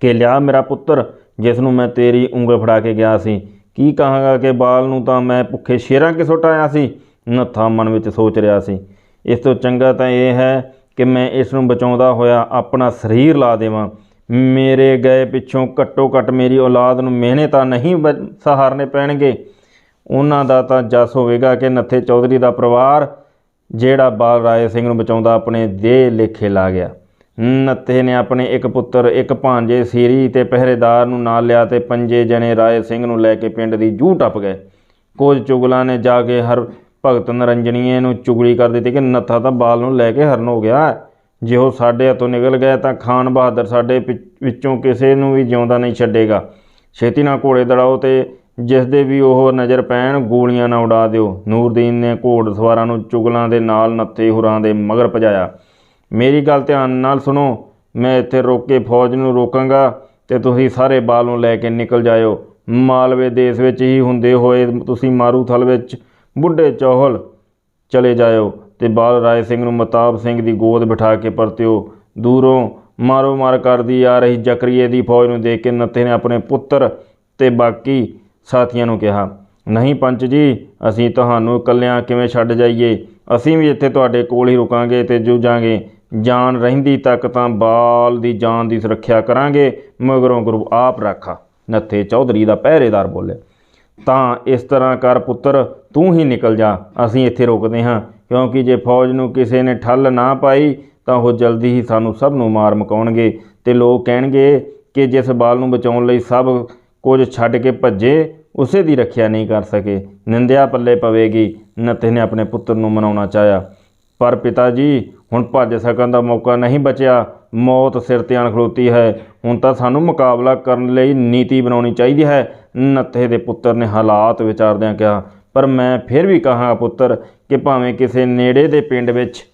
ਕਿ ਲਿਆ ਮੇਰਾ ਪੁੱਤਰ ਜਿਸ ਨੂੰ ਮੈਂ ਤੇਰੀ ਉਂਗਲ ਫੜਾ ਕੇ ਗਿਆ ਸੀ। ਕੀ ਕਹਾਂਗਾ ਕਿ ਬਾਲ ਨੂੰ ਤਾਂ ਮੈਂ ਭੁੱਖੇ ਸ਼ੇਰਾਂ ਕੇ ਸੁੱਟ ਆਇਆ ਸੀ? ਨੱਥਾ ਮਨ ਵਿੱਚ ਸੋਚ ਰਿਹਾ ਸੀ। ਇਸ ਤੋਂ ਚੰਗਾ ਤਾਂ ਇਹ ਹੈ ਕਿ ਮੈਂ ਇਸ ਨੂੰ ਬਚਾਉਂਦਾ ਹੋਇਆ ਆਪਣਾ ਸਰੀਰ ਲਾ ਦੇਵਾਂ। ਮੇਰੇ ਗਏ ਪਿੱਛੋਂ ਘੱਟੋ ਘੱਟ ਮੇਰੀ ਔਲਾਦ ਨੂੰ ਮਿਹਨੇ ਤਾਂ ਨਹੀਂ ਬ- ਸਹਾਰਨੇ ਪੈਣਗੇ। ਉਹਨਾਂ ਦਾ ਤਾਂ ਜਸ ਹੋਵੇਗਾ ਕਿ ਨੱਥੇ ਚੌਧਰੀ ਦਾ ਪਰਿਵਾਰ, ਜਿਹੜਾ ਬਾਲ ਰਾਏ ਸਿੰਘ ਨੂੰ ਬਚਾਉਂਦਾ, ਆਪਣੇ ਦੇਹ ਲੇਖੇ ਲਾ ਗਿਆ। ਨੱਥੇ ਨੇ ਆਪਣੇ ਇੱਕ ਪੁੱਤਰ, ਇੱਕ ਭਾਂਜੇ ਸੀਰੀ ਤੇ ਪਹਿਰੇਦਾਰ ਨੂੰ ਨਾਲ ਲਿਆ ਤੇ ਪੰਜੇ ਜਣੇ ਰਾਏ ਸਿੰਘ ਨੂੰ ਲੈ ਕੇ ਪਿੰਡ ਦੀ ਜੂਹ ਟੱਪ ਗਏ। ਕੁਝ ਚੁਗਲਾਂ ਨੇ ਜਾ ਕੇ ਹਰ ਭਗਤ ਨਰੰਜਣੀਏ ਨੂੰ ਚੁਗਲੀ ਕਰ ਦਿੱਤੀ ਕਿ ਨੱਥਾ ਤਾਂ ਬਾਲ ਨੂੰ ਲੈ ਕੇ ਹਰਨ ਹੋ ਗਿਆ। ਜੇ ਉਹ ਸਾਡੇ ਹੱਥੋਂ ਨਿਕਲ ਗਿਆ ਤਾਂ ਖਾਨ ਬਹਾਦਰ ਸਾਡੇ ਪਿ- ਵਿੱਚੋਂ ਕਿਸੇ ਨੂੰ ਵੀ ਜਿਉਂਦਾ ਨਹੀਂ ਛੱਡੇਗਾ। ਛੇਤੀ ਨਾਲ ਘੋੜੇ ਦੜਾਓ ਤੇ ਜਿਸ ਦੇ ਵੀ ਉਹ ਨਜ਼ਰ ਪੈਣ, ਗੋਲੀਆਂ ਨਾ ਉਡਾ ਦਿਓ। ਨੂਰਦੀਨ ਨੇ ਘੋੜ ਸਵਾਰਾਂ ਨੂੰ ਚੁਗਲਾਂ ਦੇ ਨਾਲ ਨੱਥੇ ਹੁਰਾਂ ਦੇ ਮਗਰ ਭਜਾਇਆ। ਮੇਰੀ ਗੱਲ ਧਿਆਨ ਨਾਲ ਸੁਣੋ। ਮੈਂ ਇੱਥੇ ਰੋਕ ਕੇ ਫੌਜ ਨੂੰ ਰੋਕਾਂਗਾ ਤੇ ਤੁਸੀਂ ਸਾਰੇ ਬਾਲ ਨੂੰ ਲੈ ਕੇ ਨਿਕਲ ਜਾਇਓ। ਮਾਲਵੇ ਦੇਸ਼ ਵਿੱਚ ਹੀ ਹੁੰਦੇ ਹੋਏ ਤੁਸੀਂ ਮਾਰੂਥਲ ਵਿੱਚ ਬੁੱਢੇ ਚੌਹਲ ਚਲੇ ਜਾਇਓ। ਤੇ ਬਾਲ ਰਾਏ ਸਿੰਘ ਨੂੰ ਮਤਾਬ ਸਿੰਘ ਦੀ ਗੋਦ ਬਿਠਾ ਕੇ ਪਰਤਿਓ। ਦੂਰੋਂ ਮਾਰੋ ਮਾਰ ਕਰਦੀ ਆ ਰਹੀ ਜਕਰੀਏ ਦੀ ਫੌਜ ਨੂੰ ਦੇਖ ਕੇ ਨੱਥੇ ਨੇ ਆਪਣੇ ਪੁੱਤਰ ਤੇ ਬਾਕੀ ਸਾਥੀਆਂ ਨੂੰ ਕਿਹਾ, ਨਹੀਂ ਪੰਚ ਜੀ, ਅਸੀਂ ਤੁਹਾਨੂੰ ਇਕੱਲਿਆਂ ਕਿਵੇਂ ਛੱਡ ਜਾਈਏ? ਅਸੀਂ ਵੀ ਇੱਥੇ ਤੁਹਾਡੇ ਕੋਲ ਹੀ ਰੁਕਾਂਗੇ ਤੇ ਜੂਝਾਂਗੇ ਜਾਨ ਰਹਿੰਦੀ ਤੱਕ ਤਾਂ ਬਾਲ ਦੀ ਜਾਨ ਦੀ ਸੁਰੱਖਿਆ ਕਰਾਂਗੇ, ਮਗਰੋਂ ਗੁਰੂ ਆਪ ਰਾਖਾ। ਨੱਥੇ ਚੌਧਰੀ ਦਾ ਪਹਿਰੇਦਾਰ ਬੋਲੇ ਤਾਂ ਇਸ ਤਰ੍ਹਾਂ ਕਰ ਪੁੱਤਰ ਤੂੰ ਹੀ ਨਿਕਲ ਜਾ, ਅਸੀਂ ਇੱਥੇ ਰੁਕਦੇ ਹਾਂ। ਕਿਉਂਕਿ ਜੇ ਫੌਜ ਨੂੰ ਕਿਸੇ ਨੇ ਠੱਲ ਨਾ ਪਾਈ, ਤਾਂ ਉਹ ਜਲਦੀ ਹੀ ਸਾਨੂੰ ਸਭ ਨੂੰ ਮਾਰ ਮੁਕਾਉਣਗੇ। ਤੇ ਲੋਕ ਕਹਿਣਗੇ ਕਿ ਜਿਸ ਬਾਲ ਨੂੰ ਬਚਾਉਣ ਲਈ ਸਭ ਕੁਝ ਛੱਡ ਕੇ ਭੱਜੇ, ਉਸੇ ਦੀ ਰੱਖਿਆ ਨਹੀਂ ਕਰ ਸਕੇ। ਨਿੰਦਿਆ ਪੱਲੇ ਪਵੇਗੀ ਨੱਥੇ ਨੇ ਆਪਣੇ ਪੁੱਤਰ ਨੂੰ ਮਨਾਉਣਾ ਚਾਹਿਆ। ਪਰ ਪਿਤਾ ਜੀ, ਹੁਣ ਭੱਜ ਸਕਣ ਦਾ ਮੌਕਾ ਨਹੀਂ ਬਚਿਆ। ਮੌਤ ਸਿਰ ਤੇ ਆਣ ਖਲੋਤੀ ਹੈ। ਹੁਣ ਤਾਂ ਸਾਨੂੰ ਮੁਕਾਬਲਾ ਕਰਨ ਲਈ ਨੀਤੀ ਬਣਾਉਣੀ ਚਾਹੀਦੀ ਹੈ। ਨੱਥੇ ਦੇ ਪੁੱਤਰ ਨੇ ਹਾਲਾਤ ਵਿਚਾਰਦਿਆਂ ਕਿਹਾ ਪਰ ਮੈਂ ਫਿਰ ਵੀ ਕਹਾਂ, ਪੁੱਤਰ, ਕਿ ਭਾਵੇਂ ਕਿਸੇ ਨੇੜੇ ਦੇ ਪਿੰਡ ਵਿੱਚ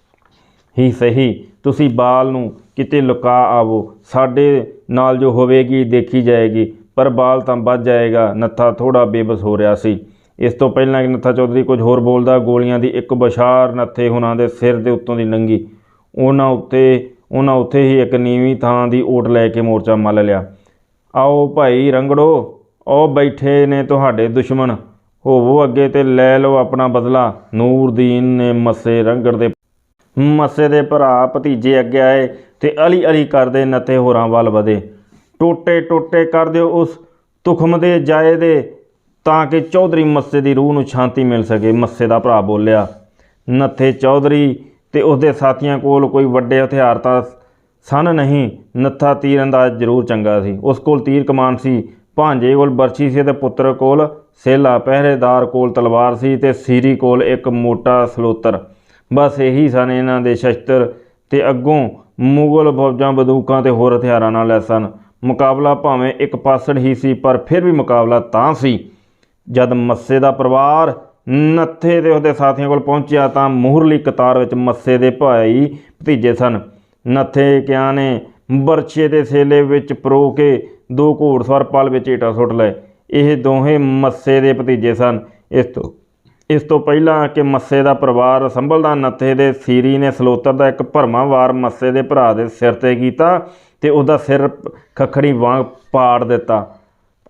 ਹੀ ਸਹੀ ਤੁਸੀਂ ਬਾਲ ਨੂੰ ਕਿਤੇ ਲੁਕਾ ਆਵੋ, ਸਾਡੇ ਨਾਲ ਜੋ ਹੋਵੇਗੀ, ਦੇਖੀ ਜਾਏਗੀ, ਪਰ ਬਾਲ ਤਾਂ ਬਚ ਜਾਏਗਾ, ਨੱਥਾ ਥੋੜਾ ਬੇਬਸ ਹੋ ਰਿਹਾ ਸੀ। ਇਸ ਤੋਂ ਪਹਿਲਾਂ ਕਿ ਨੱਥਾ ਚੌਧਰੀ ਕੁਝ ਹੋਰ ਬੋਲਦਾ, ਗੋਲੀਆਂ ਦੀ ਇੱਕ ਬਸ਼ਾਰ ਨੱਥੇ ਹੁਣਾਂ ਦੇ ਸਿਰ ਦੇ ਉੱਤੋਂ ਦੀ ਲੰਗੀ ਉਹਨਾਂ ਉੱਤੇ, ਉਹਨਾਂ ਉੱਥੇ ਹੀ ਇੱਕ ਨੀਵੀਂ ਥਾਂ ਦੀ ਓਟ ਲੈ ਕੇ ਮੋਰਚਾ ਮੱਲ ਲਿਆ। ਆਓ ਭਾਈ ਰੰਗੜੋ ਉਹ ਬੈਠੇ ਨੇ ਤੁਹਾਡੇ ਦੁਸ਼ਮਣ। ਹੋਵੋ ਅੱਗੇ ਤੇ ਲੈ ਲਓ ਆਪਣਾ ਬਦਲਾ। ਨੂਰਦੀਨ ਨੇ ਮੱਸੇ ਰੰਗੜ ਦੇ ਮੱਸੇ ਦੇ ਭਰਾ ਭਤੀਜੇ ਅੱਗੇ ਆਏ ਤੇ ਅਲੀ ਅਲੀ ਕਰਦੇ ਨੱਥੇ ਹੋਰਾਂ ਵੱਲ ਵਧੇ। ਟੋਟੇ ਟੋਟੇ ਕਰ ਦਿਓ ਉਸ ਤੁਖਮ ਦੇ ਜਾਏ ਦੇ ਤਾਂ ਕਿ ਚੌਧਰੀ ਮੱਸੇ ਦੀ ਰੂਹ ਨੂੰ ਸ਼ਾਂਤੀ ਮਿਲ ਸਕੇ, ਮੱਸੇ ਦਾ ਭਰਾ ਬੋਲਿਆ। ਨੱਥੇ ਚੌਧਰੀ ਤੇ ਉਸਦੇ ਸਾਥੀਆਂ ਕੋਲ ਕੋਈ ਵੱਡੇ ਹਥਿਆਰ ਤਾਂ ਸਨ ਨਹੀਂ, ਨੱਥਾ ਤੀਰ ਅੰਦਾਜ਼ ਜ਼ਰੂਰ ਚੰਗਾ ਸੀ। ਉਸ ਕੋਲ ਤੀਰ ਕਮਾਨ ਸੀ ਭਾਂਜੇ ਕੋਲ ਬਰਛੀ ਸੀ ਤੇ ਪੁੱਤਰ ਕੋਲ ਸੇਲਾ, ਪਹਿਰੇਦਾਰ ਕੋਲ ਤਲਵਾਰ ਸੀ ਤੇ ਸੀਰੀ ਕੋਲ ਇੱਕ ਮੋਟਾ ਸਲੋਤਰ। ਬਸ ਇਹੀ ਸਨ ਇਹਨਾਂ ਦੇ ਸ਼ਸਤਰ ਤੇ ਅੱਗੋਂ ਮੁਗਲ ਫੌਜਾਂ, ਬੰਦੂਕਾਂ ਤੇ ਹੋਰ ਹਥਿਆਰਾਂ ਨਾਲ ਲੈਸ ਸਨ ਮੁਕਾਬਲਾ ਭਾਵੇਂ ਇੱਕ ਪਾਸੜ ਹੀ ਸੀ, ਪਰ ਫਿਰ ਵੀ ਮੁਕਾਬਲਾ ਤਾਂ ਸੀ। ਜਦ ਮੱਸੇ ਦਾ ਪਰਿਵਾਰ ਨੱਥੇ ਤੇ ਉਹਦੇ ਸਾਥੀਆਂ ਕੋਲ ਪਹੁੰਚਿਆ ਤਾਂ ਮੂਹਰਲੀ ਕਤਾਰ ਵਿੱਚ ਮੱਸੇ ਦੇ ਭਾਈ ਭਤੀਜੇ ਸਨ। ਨੱਥੇ ਕਿਆ ਨੇ ਬਰਛੇ ਦੇ ਸੇਲੇ ਵਿੱਚ ਪਰੋ ਕੇ ਦੋ ਘੋੜਸਵਾਰ ਪਲ ਵਿੱਚ ਈਟਾ ਸੁੱਟ ਲਏ। ਇਹ ਦੋਹੇ ਮੱਸੇ ਦੇ ਭਤੀਜੇ ਸਨ। ਇਸ ਤੋਂ ਇਸ ਤੋਂ ਪਹਿਲਾਂ ਕਿ ਮੱਸੇ ਦਾ ਪਰਿਵਾਰ ਸੰਭਲਦਾ ਨੱਥੇ ਦੇ ਸੀਰੀ ਨੇ ਸਲੋਤਰ ਦਾ ਇੱਕ ਭਰਮਾ ਵਾਰ ਮੱਸੇ ਦੇ ਭਰਾ ਦੇ ਸਿਰ ਤੇ ਕੀਤਾ ਤੇ ਉਹਦਾ ਸਿਰ ਖੱਖੜੀ ਵਾਂਗ ਪਾੜ ਦਿੱਤਾ।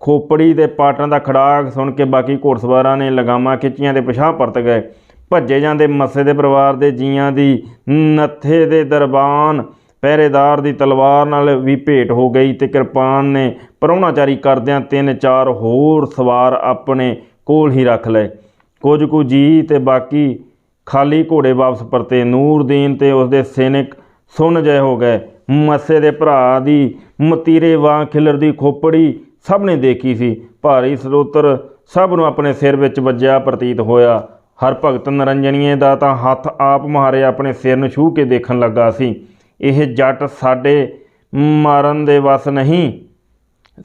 ਖੋਪੜੀ ਦੇ ਪਾਟਾਂ ਦਾ ਖੜਾਕ ਸੁਣ ਕੇ ਬਾਕੀ ਘੋੜਸਵਾਰਾਂ ਨੇ ਲਗਾਮਾਂ ਖਿੱਚੀਆਂ ਤੇ ਪਿਛਾਂਹ ਪਰਤ ਗਏ। ਭੱਜੇ ਜਾਂਦੇ ਮੱਸੇ ਦੇ ਪਰਿਵਾਰ ਦੇ ਜੀਆਂ ਦੀ ਨੱਥੇ ਦੇ ਦਰਬਾਨ ਪਹਿਰੇਦਾਰ ਦੀ ਤਲਵਾਰ ਨਾਲ ਵੀ ਭੇਟ ਹੋ ਗਈ ਤੇ ਕਿਰਪਾਨ ਨੇ ਪ੍ਰਾਹੁਣਾਚਾਰੀ ਕਰਦਿਆਂ ਤਿੰਨ ਚਾਰ ਹੋਰ ਸਵਾਰ ਆਪਣੇ ਕੋਲ ਹੀ ਰੱਖ ਲਏ। ਕੁਝ ਕੁ ਜੀ ਤੇ ਬਾਕੀ ਖਾਲੀ ਘੋੜੇ ਵਾਪਸ ਪਰਤੇ। ਨੂਰਦੀਨ ਤੇ ਉਸਦੇ ਸੈਨਿਕ ਸੁਣ ਜਏ ਹੋ ਗਏ। ਮੱਸੇ ਦੇ ਭਰਾ ਦੀ ਮਤੀਰੇ ਵਾਂ ਖਿਲਰਦੀ ਖੋਪੜੀ ਸਭ ਨੇ ਦੇਖੀ ਸੀ। ਭਾਰੀ ਸਰੋਤਰ ਸਭ ਨੂੰ ਆਪਣੇ ਸਿਰ ਵਿੱਚ ਵੱਜਿਆ ਪ੍ਰਤੀਤ ਹੋਇਆ। ਹਰ ਭਗਤ ਨਰੰਜਣੀਏ ਦਾ ਤਾਂ ਹੱਥ ਆਪ ਮਾਰੇ ਆਪਣੇ ਸਿਰ ਨੂੰ ਛੂਹ ਕੇ ਦੇਖਣ ਲੱਗਾ ਸੀ। ਇਹ ਜੱਟ ਸਾਡੇ ਮਾਰਨ ਦੇ ਵਸ ਨਹੀਂ।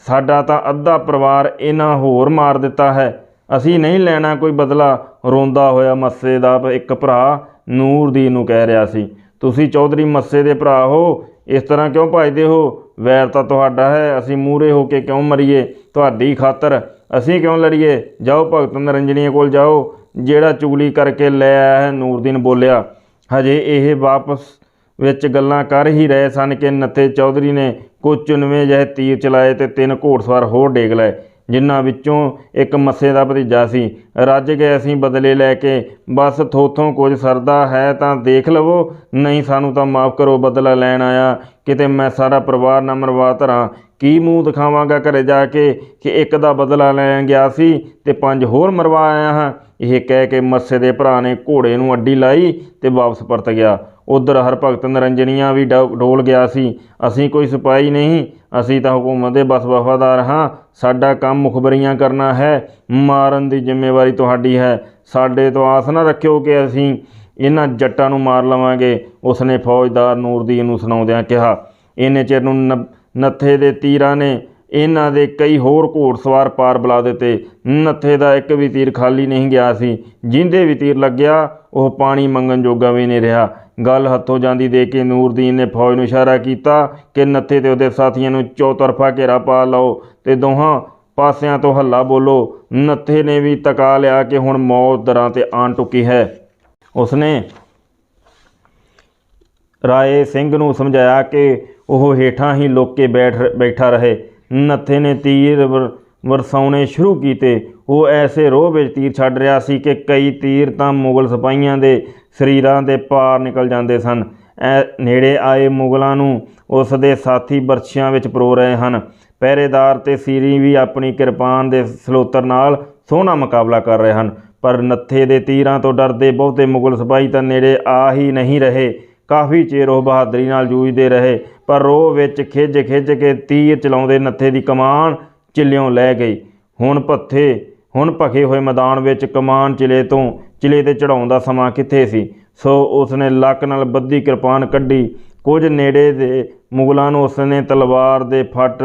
ਸਾਡਾ ਤਾਂ ਅੱਧਾ ਪਰਿਵਾਰ ਇਹਨਾਂ ਹੋਰ ਮਾਰ ਦਿੱਤਾ ਹੈ। ਅਸੀਂ ਨਹੀਂ ਲੈਣਾ ਕੋਈ ਬਦਲਾ। ਰੋਂਦਾ ਹੋਇਆ ਮੱਸੇ ਦਾ ਇੱਕ ਭਰਾ ਨੂਰਦੀਨ ਨੂੰ ਕਹਿ ਰਿਹਾ ਸੀ। ਤੁਸੀਂ ਚੌਧਰੀ ਮੱਸੇ ਦੇ ਭਰਾ ਹੋ। ਇਸ ਤਰ੍ਹਾਂ ਕਿਉਂ ਭਜਦੇ ਹੋ? ਵੈਰ ਤਾਂ ਤੁਹਾਡਾ ਹੈ। ਅਸੀਂ ਮੂਰੇ ਹੋ ਕੇ ਕਿਉਂ ਮਰੀਏ? ਤੁਹਾਡੀ ਖਾਤਰ ਅਸੀਂ ਕਿਉਂ ਲੜੀਏ? ਜਾਓ ਭਗਤ ਨਰੰਜਣੀਏ ਕੋਲ ਜਾਓ। ਜਿਹੜਾ ਚੁਗਲੀ ਕਰਕੇ ਲੈ ਆਇਆ ਹੈ ਨੂਰਦੀਨ ਬੋਲਿਆ। ਹਜੇ ਇਹ ਵਾਪਸ ਵਿੱਚ ਗੱਲਾਂ ਕਰ ਹੀ ਰਹੇ ਸਨ ਕਿ ਨੱਥੇ ਚੌਧਰੀ ਨੇ ਕੁਝ ਚੁਨਵੇਂ ਜਿਹੇ ਤੀਰ ਚਲਾਏ ਤੇ ਤਿੰਨ ਘੋੜਸਵਾਰ ਹੋਰ ਡੇਗ ਲਏ, ਜਿਨ੍ਹਾਂ ਵਿੱਚੋਂ ਇੱਕ ਮੱਸੇ ਦਾ ਭਤੀਜਾ ਸੀ। ਰੱਜ ਗਏ ਅਸੀਂ ਬਦਲੇ ਲੈ ਕੇ, ਬਸ ਥੋਥੋਂ ਕੁਝ ਸਰਦਾ ਹੈ ਤਾਂ ਦੇਖ ਲਵੋ, ਨਹੀਂ ਸਾਨੂੰ ਤਾਂ ਮਾਫ ਕਰੋ, ਬਦਲਾ ਲੈਣ ਆਇਆ। ਕਿਤੇ ਮੈਂ ਸਾਰਾ ਪਰਿਵਾਰ ਨਾ ਮਰਵਾ ਧਰਾਂ ਕੀ ਮੂੰਹ ਦਿਖਾਵਾਂਗਾ ਘਰੇ ਜਾ ਕੇ ਕਿ ਇੱਕ ਦਾ ਬਦਲਾ ਲੈਣ ਗਿਆ ਸੀ ਤੇ ਪੰਜ ਹੋਰ ਮਰਵਾ ਆਇਆ ਹਾਂ? ਇਹ ਕਹਿ ਕੇ ਮੱਸੇ ਦੇ ਭਰਾ ਨੇ ਘੋੜੇ ਨੂੰ ਅੱਡੀ ਲਾਈ ਤੇ ਵਾਪਸ ਪਰਤ ਗਿਆ। ਉਧਰ ਹਰਭਗਤ ਨਰੰਜਨੀਆਂ ਵੀ ਡ- ਡੋਲ ਗਿਆ ਸੀ। ਅਸੀਂ ਕੋਈ ਸਿਪਾਹੀ ਨਹੀਂ, ਅਸੀਂ ਤਾਂ ਹਕੂਮਤ ਦੇ ਬਸ ਵਫਾਦਾਰ ਹਾਂ। ਸਾਡਾ ਕੰਮ ਮੁਖਬਰੀਆਂ ਕਰਨਾ ਹੈ, ਮਾਰਨ ਦੀ ਜ਼ਿੰਮੇਵਾਰੀ ਤੁਹਾਡੀ ਹੈ। ਸਾਡੇ ਤੋਂ ਆਸ ਨਾ ਰੱਖਿਓ ਕਿ ਅਸੀਂ ਇਹਨਾਂ ਜੱਟਾਂ ਨੂੰ ਮਾਰ ਲਵਾਂਗੇ, ਉਸਨੇ ਫੌਜਦਾਰ ਨੂਰਦੀਨ ਨੂੰ ਸੁਣਾਉਂਦਿਆਂ ਕਿਹਾ। ਇਹਨੇ ਚਿਰ ਨੂੰ ਨ- ਨੱਥੇ ਦੇ ਤੀਰਾਂ ਨੇ ਇਹਨਾਂ ਦੇ ਕਈ ਹੋਰ ਘੋੜਸਵਾਰ ਪਾਰ ਬੁਲਾ ਦਿੱਤੇ। ਨੱਥੇ ਦਾ ਇੱਕ ਵੀ ਤੀਰ ਖਾਲੀ ਨਹੀਂ ਗਿਆ ਸੀ। ਜਿੰਦੇ ਵੀ ਤੀਰ ਲੱਗਿਆ, ਉਹ ਪਾਣੀ ਮੰਗਣ ਜੋਗਾ ਵੀ ਨਹੀਂ ਰਿਹਾ। ਗੱਲ ਹੱਥੋਂ ਜਾਂਦੀ ਦੇ ਕੇ ਨੂਰਦੀਨ ਨੇ ਫੌਜ ਨੂੰ ਇਸ਼ਾਰਾ ਕੀਤਾ ਕਿ ਨੱਥੇ ਤੇ ਉਹਦੇ ਸਾਥੀਆਂ ਨੂੰ ਚੌਤਰਫਾ ਘੇਰਾ ਪਾ ਲਓ ਤੇ ਦੋਹਾਂ ਪਾਸਿਆਂ ਤੋਂ ਹੱਲਾ ਬੋਲੋ। ਨੱਥੇ ਨੇ ਵੀ ਤਕਾ ਲਿਆ ਕਿ ਹੁਣ ਮੌਤ ਦਰਾਂ ਤੇ ਆਣ ਟੁੱਕੀ ਹੈ। ਉਸਨੇ ਰਾਏ ਸਿੰਘ ਨੂੰ ਸਮਝਾਇਆ ਕਿ ਉਹ ਹੇਠਾਂ ਹੀ ਲੋਕ ਕੇ ਬੈਠ ਬੈਠਾ ਰਹੇ। ਨੱਥੇ ਨੇ ਤੀਰ ਵਰ- ਵਰਸਾਉਣੇ ਸ਼ੁਰੂ ਕੀਤੇ। ਉਹ ਐਸੇ ਰੋਹ ਵਿੱਚ ਤੀਰ ਛੱਡ ਰਿਹਾ ਸੀ ਕਿ ਕਈ ਤੀਰ ਤਾਂ ਮੁਗਲ ਸਿਪਾਹੀਆਂ ਦੇ ਸਰੀਰਾਂ ਦੇ ਪਾਰ ਨਿਕਲ ਜਾਂਦੇ ਸਨ। ਐ ਨੇੜੇ ਆਏ ਮੁਗਲਾਂ ਨੂੰ ਉਸ ਦੇ ਸਾਥੀ ਬਰਛੀਆਂ ਵਿੱਚ ਪਰੋ ਰਹੇ ਹਨ। ਪਹਿਰੇਦਾਰ ਤੇ ਸੀਰੀ ਵੀ ਆਪਣੀ ਕਿਰਪਾਨ ਦੇ ਸਲੋਤਰ ਨਾਲ ਸੋਹਣਾ ਮੁਕਾਬਲਾ ਕਰ ਰਹੇ ਹਨ। ਪਰ ਨੱਥੇ ਦੇ ਤੀਰਾਂ ਤੋਂ ਡਰਦੇ ਬਹੁਤੇ ਮੁਗਲ ਸਿਪਾਹੀ ਤਾਂ ਨੇੜੇ ਆ ਹੀ ਨਹੀਂ ਰਹੇ। ਕਾਫੀ ਚਿਰ ਉਹ ਬਹਾਦਰੀ ਨਾਲ ਜੂਝਦੇ ਰਹੇ, ਪਰ ਰੋਹ ਵਿੱਚ ਖਿੱਚ ਖਿੱਚ ਕੇ ਤੀਰ ਚਲਾਉਂਦੇ ਨੱਥੇ ਦੀ ਕਮਾਨ ਚਿਲਿਓਂ ਲੈ ਗਈ ਹੁਣ ਭੱਥੇ ਹੁਣ ਭਖੇ ਹੋਏ ਮੈਦਾਨ ਵਿੱਚ ਕਮਾਨ ਚਿਲੇ ਤੋਂ ਚਿਲੇ ਤੇ ਚੜਾਉਣ ਦਾ ਸਮਾਂ ਕਿੱਥੇ ਸੀ? ਸੋ ਉਸਨੇ ਲੱਕ ਨਾਲ ਬੱਧੀ ਕਿਰਪਾਨ ਕੱਢੀ। ਕੁਝ ਨੇੜੇ ਦੇ ਮੁਗਲਾਂ ਨੂੰ ਉਸਨੇ ਤਲਵਾਰ ਦੇ ਫੱਟ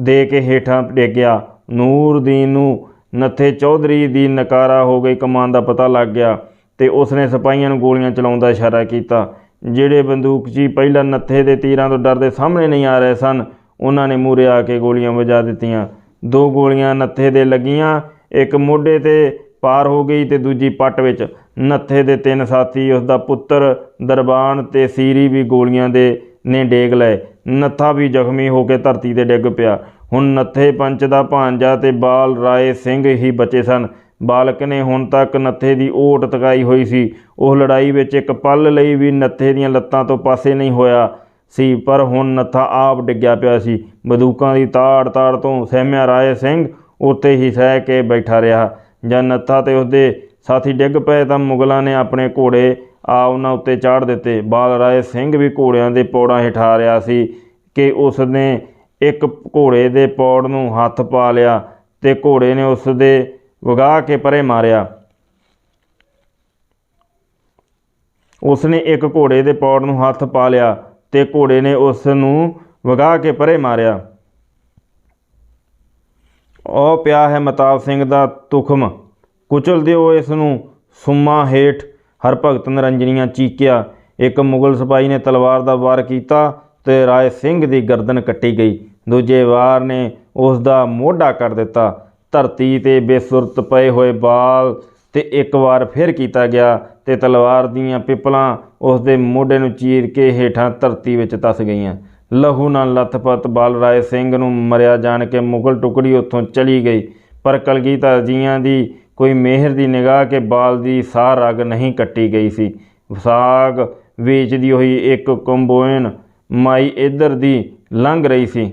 ਦੇ ਕੇ ਹੇਠਾਂ ਡੇਗਿਆ। ਨੂਰਦੀਨ ਨੂੰ ਨੱਥੇ ਚੌਧਰੀ ਦੀ ਨਕਾਰਾ ਹੋ ਗਈ ਕਮਾਨ ਦਾ ਪਤਾ ਲੱਗ ਗਿਆ ਤੇ ਉਸਨੇ ਸਿਪਾਹੀਆਂ ਨੂੰ ਗੋਲੀਆਂ ਚਲਾਉਣ ਦਾ ਇਸ਼ਾਰਾ ਕੀਤਾ। ਜਿਹੜੇ ਬੰਦੂਕਚੀ ਪਹਿਲਾਂ ਨੱਥੇ ਦੇ ਤੀਰਾਂ ਤੋਂ ਡਰਦੇ ਸਾਹਮਣੇ ਨਹੀਂ ਆ ਰਹੇ ਸਨ, ਉਹਨਾਂ ਨੇ ਮੂਹਰੇ ਆ ਕੇ ਗੋਲੀਆਂ ਵਜਾ ਦਿੱਤੀਆਂ। ਦੋ ਗੋਲੀਆਂ ਨੱਥੇ ਦੇ ਲੱਗੀਆਂ, ਇੱਕ ਮੋਢੇ ਤੇ ਪਾਰ ਹੋ ਗਈ ਤੇ ਦੂਜੀ ਪੱਟ ਵਿੱਚ। ਨੱਥੇ ਦੇ ਤਿੰਨ ਸਾਥੀ ਉਸ ਦਾ ਪੁੱਤਰ ਦਰਬਾਨ ਤੇ ਸੀਰੀ ਵੀ ਗੋਲੀਆਂ ਦੇ ਨੇ ਡੇਗ ਲਏ। ਨੱਥਾ ਵੀ ਜ਼ਖਮੀ ਹੋ ਕੇ ਧਰਤੀ ਤੇ ਡਿੱਗ ਪਿਆ। ਹੁਣ ਨੱਥੇ ਪੰਚ ਦਾ ਭਾਂਜਾ ਤੇ ਬਾਲ ਰਾਏ ਸਿੰਘ ਹੀ ਬਚੇ ਸਨ। ਬਾਲਕ ਨੇ ਹੁਣ ਤੱਕ ਨੱਥੇ ਦੀ ਓਟ ਤਕਾਈ ਹੋਈ ਸੀ। ਉਹ ਲੜਾਈ ਵਿੱਚ ਇੱਕ ਪਲ ਲਈ ਵੀ ਨੱਥੇ ਦੀਆਂ ਲੱਤਾਂ ਤੋਂ ਪਾਸੇ ਨਹੀਂ ਹੋਇਆ। ਸੀ, ਪਰ ਹੁਣ ਨੱਥਾ ਆਪ ਡਿੱਗਿਆ ਪਿਆ ਸੀ। ਬੰਦੂਕਾਂ ਦੀ ਤਾੜ ਤਾੜ ਤੋਂ ਸਹਿਮਿਆ ਰਾਏ ਸਿੰਘ ਉੱਤੇ ਹੀ ਸਹਿ ਕੇ ਬੈਠਾ ਰਿਹਾ। ਜਦ ਨੱਥਾ ਤੇ ਉਸਦੇ ਸਾਥੀ ਡਿੱਗ ਪਏ ਤਾਂ ਮੁਗਲਾਂ ਨੇ ਆਪਣੇ ਘੋੜੇ ਆ ਉਹਨਾਂ ਉੱਤੇ ਚਾੜ ਦਿੱਤੇ। ਬਾਲ ਰਾਏ ਸਿੰਘ ਵੀ ਘੋੜਿਆਂ ਦੇ ਪੌੜਾਂ ਹੇਠਾ ਰਿਹਾ ਸੀ ਕਿ ਉਸ ਨੇ ਇੱਕ ਘੋੜੇ ਦੇ ਪੌੜ ਨੂੰ ਹੱਥ ਪਾ ਲਿਆ ਤੇ ਘੋੜੇ ਨੇ ਉਸ ਦੇ ਵਗਾ ਕੇ ਪਰੇ ਮਾਰਿਆ। ਉਸ ਨੇ ਇੱਕ ਘੋੜੇ ਦੇ ਪੌੜ ਨੂੰ ਹੱਥ ਪਾ ਲਿਆ। ਤੇ ਘੋੜੇ ਨੇ ਉਸ ਨੂੰ ਵਗਾ ਕੇ ਪਰੇ ਮਾਰਿਆ। ਉਹ ਪਿਆ ਹੈ ਮਤਾਬ ਸਿੰਘ ਦਾ ਤੁਖਮ। ਕੁਚਲ ਦਿਓ ਇਸ ਨੂੰ ਸੁਮਾ ਹੇਠ। ਹਰਭਗਤ ਨਰੰਜਨੀਆਂ ਚੀਕਿਆ। ਇੱਕ ਮੁਗਲ ਸਿਪਾਹੀ ਨੇ ਤਲਵਾਰ ਦਾ ਵਾਰ ਕੀਤਾ ਤੇ ਰਾਏ ਸਿੰਘ ਦੀ ਗਰਦਨ ਕੱਟੀ ਗਈ। ਦੂਜੇ ਵਾਰ ਨੇ ਉਸ ਦਾ ਮੋਢਾ ਕਰ ਦਿੱਤਾ। ਧਰਤੀ ਤੇ ਬੇਸੁਰਤ ਪਏ ਹੋਏ ਬਾਲ ਤੇ ਇੱਕ ਵਾਰ ਫਿਰ ਕੀਤਾ ਗਿਆ। ਤੇ ਤਲਵਾਰ ਦੀਆਂ ਪਿਪਲਾਂ ਉਸ ਦੇ ਮੋਢੇ ਨੂੰ ਚੀਰ ਕੇ ਹੇਠਾਂ ਧਰਤੀ ਵਿੱਚ ਤਸ ਗਈਆਂ। ਲਹੂ ਨਾਲ ਲੱਥਪੱਥ ਬਾਲ ਰਾਏ ਸਿੰਘ ਨੂੰ ਮਰਿਆ ਜਾਣ ਕੇ ਮੁਗਲ ਟੁਕੜੀ ਉੱਥੋਂ ਚਲੀ ਗਈ, ਪਰ ਕਲਗੀਧਰ ਜੀਆਂ ਦੀ ਕੋਈ ਮਿਹਰ ਦੀ ਨਿਗਾਹ ਕੇ ਬਾਲ ਦੀ ਸਾਹ ਰਗ ਨਹੀਂ ਕੱਟੀ ਗਈ ਸੀ। ਸਾਗ ਵੇਚਦੀ ਹੋਈ ਇੱਕ ਕੰਬੋਇਨ ਮਾਈ ਇੱਧਰ ਦੀ ਲੰਘ ਰਹੀ ਸੀ।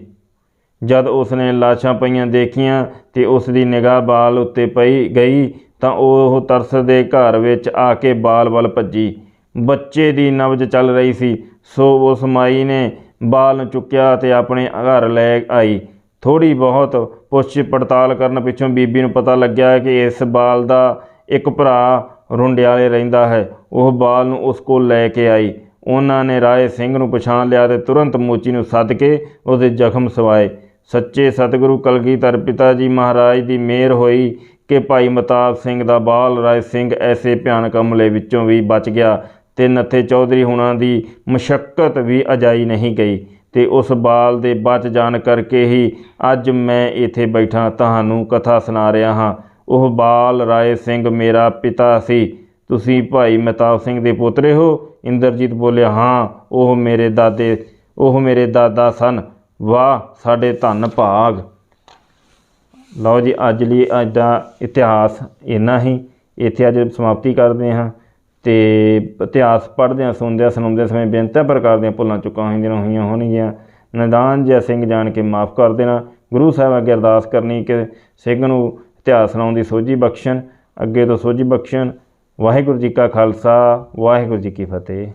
ਜਦ ਉਸਨੇ ਲਾਸ਼ਾਂ ਪਈਆਂ ਦੇਖੀਆਂ ਤੇ ਉਸ ਦੀ ਨਿਗਾਹ ਬਾਲ ਉੱਤੇ ਪਈ ਗਈ ਤਾਂ ਉਹ ਤਰਸ ਦੇ ਘਰ ਵਿੱਚ ਆ ਕੇ ਬਾਲ ਵੱਲ ਭੱਜੀ। ਬੱਚੇ ਦੀ ਨਬਜ਼ ਚੱਲ ਰਹੀ ਸੀ। ਸੋ ਉਸ ਮਾਈ ਨੇ ਬਾਲ ਨੂੰ ਚੁੱਕਿਆ ਤੇ ਆਪਣੇ ਘਰ ਲੈ ਆਈ। ਥੋੜੀ ਬਹੁਤ ਪੁੱਛ ਪੜਤਾਲ ਕਰਨ ਪਿੱਛੋਂ ਬੀਬੀ ਨੂੰ ਪਤਾ ਲੱਗਿਆ ਕਿ ਇਸ ਬਾਲ ਦਾ ਇੱਕ ਭਰਾ ਰੁੰਡਿਆਲੇ ਰਹਿੰਦਾ ਹੈ। ਉਹ ਬਾਲ ਨੂੰ ਉਸ ਕੋਲ ਲੈ ਕੇ ਆਈ। ਉਹਨਾਂ ਨੇ ਰਾਏ ਸਿੰਘ ਨੂੰ ਪਛਾਣ ਲਿਆ ਤੇ ਤੁਰੰਤ ਮੋਚੀ ਨੂੰ ਸੱਦ ਕੇ ਉਹਦੇ ਜ਼ਖਮ ਸਵਾਏ। ਸੱਚੇ ਸਤਿਗੁਰੂ ਕਲਗੀਧਰ ਪਿਤਾ ਜੀ ਮਹਾਰਾਜ ਦੀ ਮਿਹਰ ਹੋਈ ਕਿ ਭਾਈ ਮਤਾਬ ਸਿੰਘ ਦਾ ਬਾਲ ਰਾਏ ਸਿੰਘ ਐਸੇ ਭਿਆਨਕ ਹਮਲੇ ਵਿੱਚੋਂ ਵੀ ਬਚ ਗਿਆ ਤੇ ਨੱਥੇ ਚੌਧਰੀ ਹੁਣਾਂ ਦੀ ਮੁਸ਼ੱਕਤ ਵੀ ਅਜਾਈ ਨਹੀਂ ਗਈ ਤੇ ਉਸ ਬਾਲ ਦੇ ਬਚ ਜਾਣ ਕਰਕੇ ਹੀ ਅੱਜ ਮੈਂ ਇੱਥੇ ਬੈਠਾ ਤੁਹਾਨੂੰ ਕਥਾ ਸੁਣਾ ਰਿਹਾ ਹਾਂ। ਉਹ ਬਾਲ ਰਾਏ ਸਿੰਘ ਮੇਰਾ ਪਿਤਾ ਸੀ। ਤੁਸੀਂ ਭਾਈ ਮਤਾਬ ਸਿੰਘ ਦੇ ਪੋਤਰੇ ਹੋ? ਇੰਦਰਜੀਤ ਬੋਲਿਆ, ਹਾਂ, ਉਹ ਮੇਰੇ ਦਾਦੇ, ਉਹ ਮੇਰੇ ਦਾਦਾ ਸਨ। ਵਾਹ, ਸਾਡੇ ਧੰਨ ਭਾਗ। ਲਓ ਜੀ, ਅੱਜ ਲਈ ਅੱਜ ਦਾ ਇਤਿਹਾਸ ਇੰਨਾ ਹੀ। ਇੱਥੇ ਅੱਜ ਸਮਾਪਤੀ ਕਰਦੇ ਹਾਂ ਤੇ ਇਤਿਹਾਸ ਪੜ੍ਹਦਿਆਂ, ਸੁਣਦਿਆਂ ਸੁਣਾਉਂਦੇ ਸਮੇਂ ਬੇਨਤੀ ਪ੍ਰਕਾਰ ਦੀਆਂ ਭੁੱਲਾਂ ਚੁੱਕਾਂ ਹੋਈਆਂ ਹੋਈਆਂ ਹੋਣਗੀਆਂ। ਨਿਦਾਨ ਜਿਹਾ ਸਿੰਘ ਜਾਣ ਕੇ ਮਾਫ ਕਰ ਦੇਣਾ। ਗੁਰੂ ਸਾਹਿਬ ਅੱਗੇ ਅਰਦਾਸ ਕਰਨੀ ਕਿ ਸਿੰਘ ਨੂੰ ਇਤਿਹਾਸ ਸੁਣਾਉਣ ਦੀ ਸੋਝੀ ਬਖਸ਼ਣ। ਅੱਗੇ ਤੋਂ ਸੋਝੀ ਬਖਸ਼ਣ। ਵਾਹਿਗੁਰੂ ਜੀ ਕਾ ਖਾਲਸਾ, ਵਾਹਿਗੁਰੂ ਜੀ ਕੀ ਫਤਿਹ।